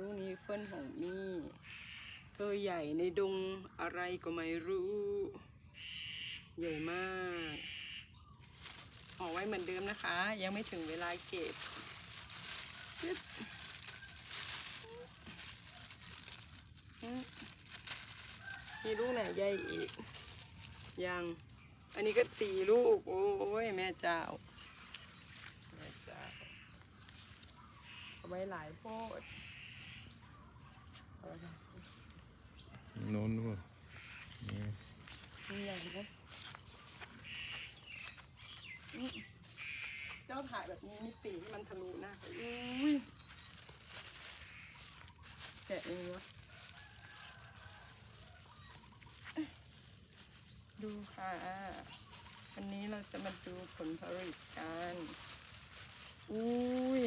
ลูกนี้เฟิ่นของมี่เธอใหญ่ในดงอะไรก็ไม่รู้ ใหญ่มากห่อไว้เหมือนเดิมนะคะ ยังไม่ถึงเวลาเก็บจึ๊บอืมมีลูกไหนใหญ่อีก ยัง อันนี้ก็สี่ลูก โอ้ยแม่เจ้า แม่เจ้า เอาไว้หลายโพดเอาไว้ โน้นด้วยนี่นี่ใหญ่เลยอืมเจ้าถ่ายแบบนี้มีสีที่มันทะลุหนะอุ้ยแกะเองวะดูค่ะวันนี้เราจะมาดูผลผลิตกัน อุ้ย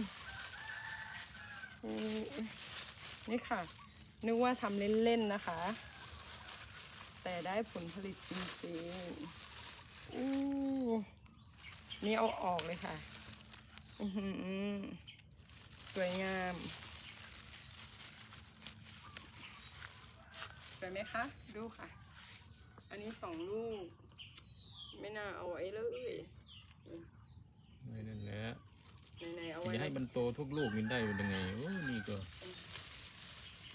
อุ้ยนี่ค่ะ นึกว่าทำเล่นๆนะคะ แต่ได้ผลผลิตจริงๆอู้นี่เอาออกเลยค่ะอือหือสวยงามสวยไหมคะ ดูค่ะ อันนี้สองลูก ไม่น่าเอาไว้เลยไม่นั่นแหละไหนๆเอาจะไว้ให้มันโตทุกลูกมันได้ยังไงโอ้นี่ก็เ